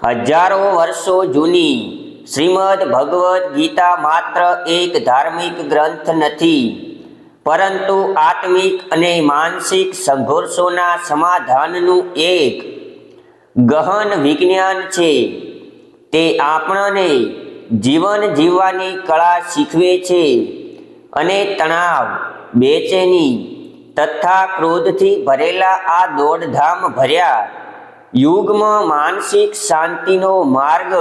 હજારો વર્ષો જૂની શ્રીમદ ભગવદ્ ગીતા માત્ર એક ધાર્મિક ગ્રંથ નથી, પરંતુ આત્મિક અને માનસિક સંઘર્ષોના સમાધાનનું એક ગહન વિજ્ઞાન છે. તે આપણને જીવન જીવવાની કળા શીખવે છે અને તણાવ, બેચેની, તથા ક્રોધથી ભરેલા આ દોડધામ ભર્યા યુગમાં માનસિક શાંતિનો માર્ગ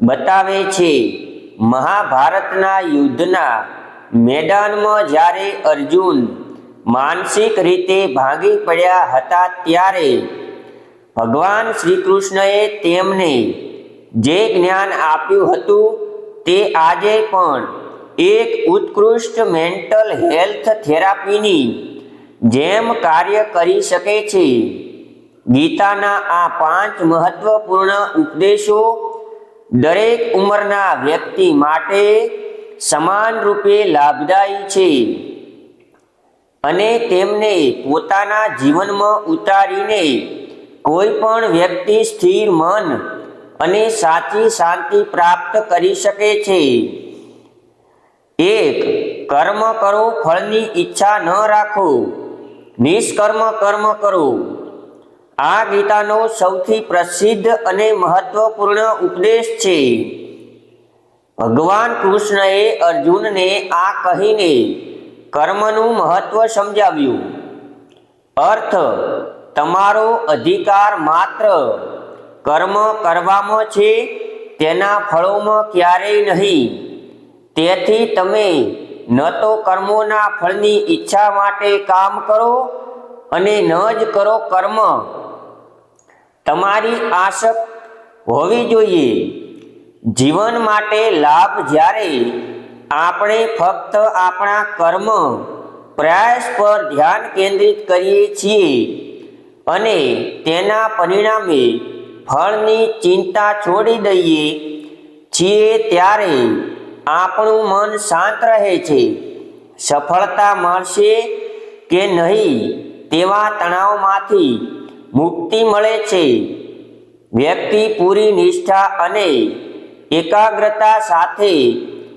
બતાવે છે. મહાભારતના યુદ્ધના મેદાનમાં જ્યારે અર્જુન માનસિક રીતે ભાંગી પડ્યા હતા ત્યારે ભગવાન શ્રી કૃષ્ણએ તેમને જે જ્ઞાન આપ્યું હતું તે આજે પણ એક ઉત્કૃષ્ટ મેન્ટલ હેલ્થ થેરાપીની જેમ કાર્ય કરી શકે છે. ગીતાના આ પાંચ મહત્વપૂર્ણ ઉપદેશો દરેક ઉંમરના વ્યક્તિ માટે સમાન રૂપે લાભદાયી છે અને તેમને પોતાના જીવનમાં ઉતારીને કોઈ પણ વ્યક્તિ સ્થિર મન અને સાચી શાંતિ પ્રાપ્ત કરી શકે છે. એક, કર્મ કરો, ફળની ઈચ્છા ન રાખો. નિષ્કર્મ કર્મ કરો. આ ગીતાનો સૌથી પ્રસિદ્ધ અને મહત્વપૂર્ણ ઉપદેશ છે. ભગવાન કૃષ્ણએ અર્જુનને આ કહીને કર્મનું મહત્વ સમજાવ્યું. અર્થ, તમારો અધિકાર માત્ર કર્મ કરવામાં છે, તેના ફળોમાં ક્યારેય નહીં. તેથી તમે ન તો કર્મોના ફળની ઈચ્છા માટે કામ કરો અને ન જ કરો કર્મ. તમારી આશક હોવી જોઈએ. જીવન માટે લાભ જ્યારે આપણે ફક્ત આપણા કર્મ, પ્રયાસ પર ધ્યાન કેન્દ્રિત કરીએ છીએ અને તેના પરિણામે ફળની ચિંતા છોડી દઈએ છીએ ત્યારે આપણું મન શાંત રહે છે. સફળતા મળશે કે નહીં તેવા તણાવમાંથી મુક્તિ મળે છે. વ્યક્તિ પૂરી નિષ્ઠા અને એકાગ્રતા સાથે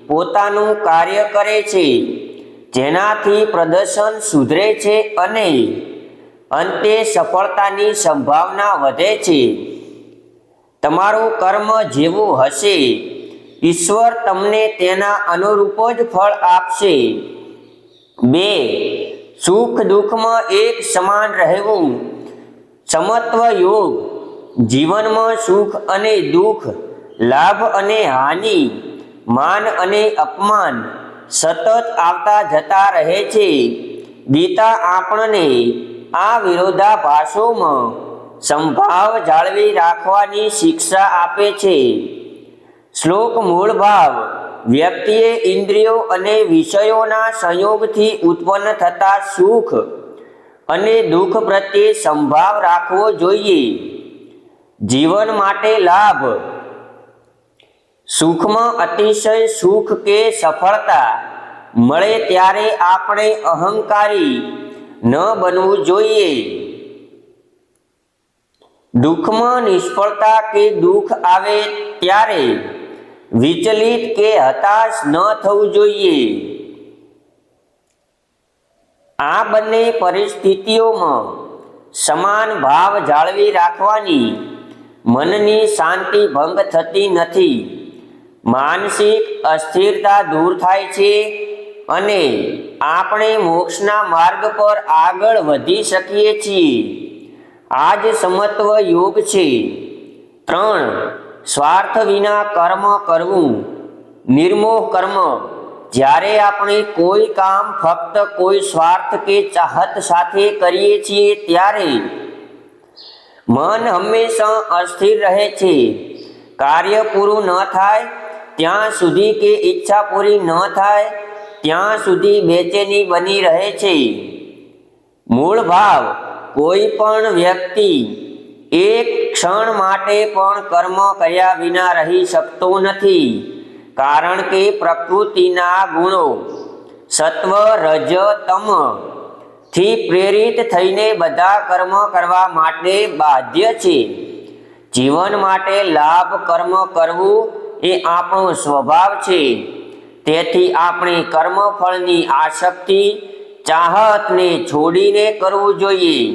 પોતાનું કાર્ય કરે છે, જેનાથી પ્રદર્શન સુધરે છે અને અંતે સફળતાની સંભાવના વધે છે. તમારું કર્મ જેવું હશે. ઈશ્વર તમને તેના અનુરૂપ જ ફળ આપશે. બે, સુખ દુઃખમાં એક સમાન રહેવું. સમત્વ યોગ, જીવનમાં સુખ અને દુઃખ, લાભ અને હાનિ, માન અને અપમાન સતત આવતા જતા રહે છે. ગીતા આપણને આ વિરોધાભાસોમાં સંભાવ જાળવી રાખવાની શિક્ષા આપે છે. શ્લોક મૂળ ભાવ, વ્યક્તિએ ઇન્દ્રિયો અને વિષયોના સંયોગથી ઉત્પન્ન થતા સુખ અને દુઃખ પ્રત્યે સંભાવ રાખવો જોઈએ. જીવન માટે લાભ. સુખમાં અતિશય સુખ કે સફળતા મળે ત્યારે આપણે અહંકારી ન બનવું જોઈએ. દુઃખમાં નિષ્ફળતા કે દુઃખ આવે ત્યારે વિચલિત કે હતાશ ન થવું જોઈએ. આ બંને પરિસ્થિતિઓમાં સમાન ભાવ જાળવી રાખવાની મનની શાંતિ ભંગ થતી નથી. માનસિક અસ્થિરતા દૂર થાય છે અને આપણે મોક્ષના માર્ગ પર આગળ વધી શકીએ છીએ. આ જ સમત્વ યોગ છે. ત્રણ, સ્વાર્થ વિના કર્મ કરવું. નિર્મોહ કર્મ જ્યારે આપણે કોઈ કામ ફક્ત કોઈ સ્વાર્થ કે ચાહત સાથે કરીએ છીએ, ત્યારે મન હંમેશા અસ્થિર રહે છે. કાર્ય પૂરું ન થાય, ત્યાં સુધી કે ઈચ્છા પૂરી ન થાય, ત્યાં સુધી બેચેની બની રહે છે. મૂળ ભાવ, કોઈ પણ વ્યક્તિ એક ક્ષણ માટે પણ કર્મ કર્યા વિના રહી શકતો નથી. કારણ કે પ્રકૃતિના ગુણો સત્વ, રજ, તમથી પ્રેરિત થઈને બધા કર્મ કરવા માટે બાધ્ય છે. જીવન માટે લાભ કર્મ કરવું એ આપણો સ્વભાવ છે. તેથી આપણે કર્મફળની આસક્તિ ચાહતને છોડીને કરવું જોઈએ.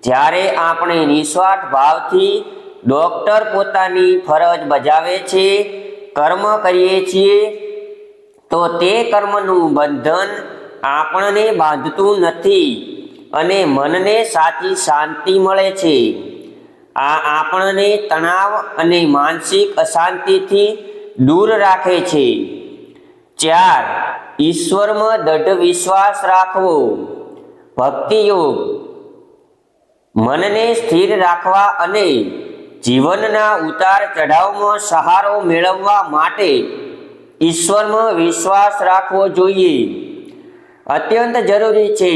જ્યારે આપણે નિસ્વાર્થ ભાવથી ડૉક્ટર પોતાની ફરજ બજાવે છે કર્મ કરીએ છીએ, તો તે કર્મનું બંધન આપણને બાંધતું નથી અને મનને સાચી શાંતિ મળે છે. આ આપણને તણાવ અને માનસિક અશાંતિથી દૂર રાખે છે. ચાર, ઈશ્વરમાં દઢ વિશ્વાસ રાખવો. ભક્તિયોગ. મનને સ્થિર રાખવા અને જીવનના ઉતાર ચઢાવમાં સહારો મેળવવા માટે ઈશ્વરમાં વિશ્વાસ રાખવો જોઈએ. અત્યંત જરૂરી છે.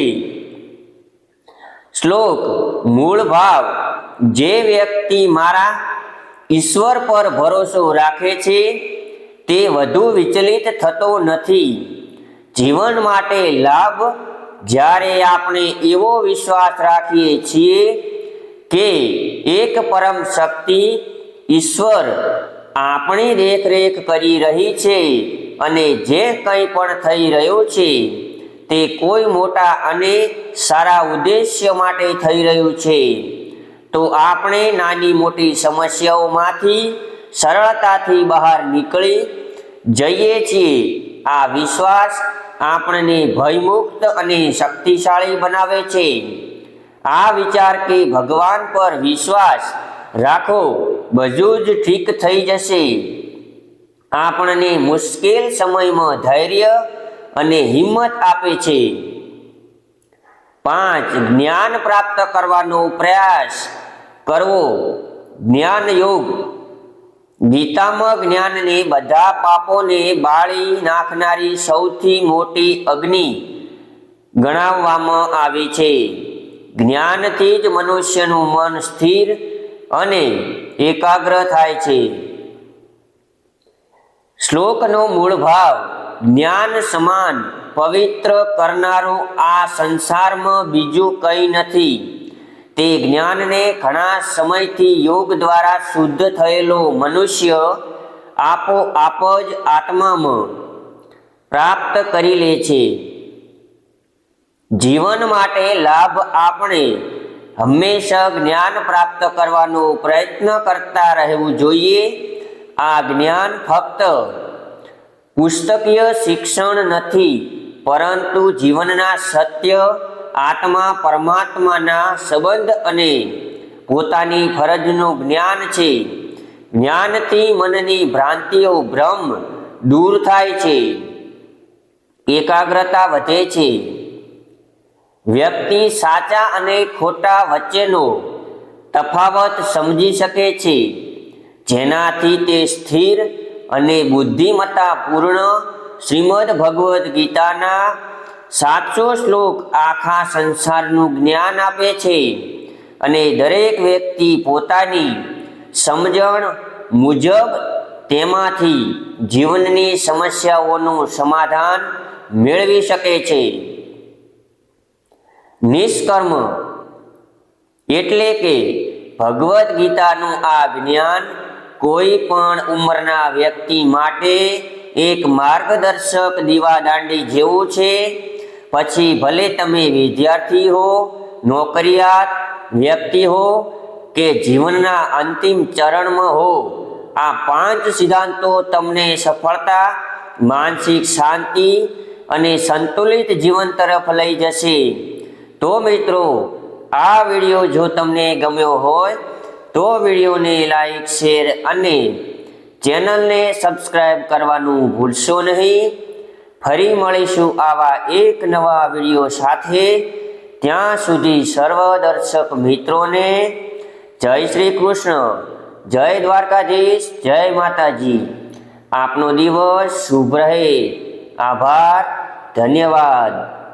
શ્લોક, મૂળ ભાવ, જે વ્યક્તિ મારા ઈશ્વર પર ભરોસો રાખે છે, તે વધુ વિચલિત થતો નથી. જીવન માટે લાભ જ્યારે આપણે એવો વિશ્વાસ રાખીએ છીએ કે એક પરમ શક્તિ ઈશ્વર આપણી દેખરેખ કરી રહી છે અને જે કંઈ પણ થઈ રહ્યું છે, તે કોઈ મોટા અને સારા ઉદ્દેશ્ય માટે થઈ રહ્યું છે. તો આપણે નાની મોટી સમસ્યાઓમાંથી સરળતાથી બહાર નીકળી જઈએ છીએ. આ વિશ્વાસ આપણને ભયમુક્ત અને શક્તિશાળી બનાવે છે. આ વિચાર કે ભગવાન પર વિશ્વાસ રાખો, બધું જ ઠીક થઈ જશે. આપણને મુશ્કેલ સમયમાં ધૈર્ય અને હિંમત આપે છે. પાંચ, જ્ઞાન પ્રાપ્ત કરવાનો પ્રયાસ કરવો. જ્ઞાન યોગ. ગીતામાં જ્ઞાનને બધા પાપોને બાળી નાખનારી સૌથી મોટી અગ્નિ ગણાવવામાં આવી છે. જ્ઞાનથી જ મનુષ્યનું મન સ્થિર અને એકાગ્ર થાય છે. શ્લોકનો મૂળ ભાવ, જ્ઞાન સમાન પવિત્ર કરનારો આ સંસારમાં બીજું કંઈ નથી. તે જ્ઞાનને ઘણા સમયથી યોગ દ્વારા શુદ્ધ થયેલો મનુષ્ય આપોઆપ જ આત્મામાં પ્રાપ્ત કરી લે છે. જીવન માટે લાભ આપણે હંમેશા જ્ઞાન પ્રાપ્ત કરવાનો પ્રયત્ન કરતા રહેવું જોઈએ. આ જ્ઞાન ફક્ત પુસ્તકીય શિક્ષણ નથી, પરંતુ જીવનના સત્ય, આત્મા, પરમાત્માના સંબંધ અને પોતાની ફરજનું જ્ઞાન છે. જ્ઞાનથી મનની ભ્રાંતિઓ ભ્રમ દૂર થાય છે. એકાગ્રતા વધે છે. વ્યક્તિ સાચા અને ખોટા વચ્ચેનો તફાવત સમજી શકે છે. જેનાથી તે સ્થિર અને બુદ્ધિમત્તા પૂર્ણ શ્રીમદ ભગવદ્ ગીતાના સાતસો શ્લોક આખા સંસારનું જ્ઞાન આપે છે અને દરેક વ્યક્તિ પોતાની સમજણ મુજબ તેમાંથી જીવનની સમસ્યાઓનું સમાધાન મેળવી શકે છે. નિષ્કર્મ એટલે કે ભગવદ્ ગીતાનું આ જ્ઞાન કોઈ પણ ઉંમરના વ્યક્તિ માટે એક માર્ગદર્શક દીવાદાંડી જેવું છે. પછી ભલે તમે વિદ્યાર્થી હો, નોકરિયાત, વ્યક્તિ હો કે જીવનના અંતિમ ચરણમાં હો, આ પાંચ સિદ્ધાંતો તમને સફળતા, માનસિક શાંતિ અને સંતુલિત જીવન તરફ લઈ જશે. તો મિત્રો, આ વીડિયો જો તમને ગમ્યો હોય, તો વિડીયોને લાઈક, શેર અને ચેનલને સબસ્ક્રાઈબ કરવાનું ભૂલશો નહીં. ફરી મળીશું આવા એક નવા વીડિયો સાથે. ત્યાં સુધી સર્વ દર્શક મિત્રોને જય શ્રી કૃષ્ણ, જય દ્વારકાધીશ, જય માતાજી. આપનો દિવસ શુભ રહે. આભાર, ધન્યવાદ.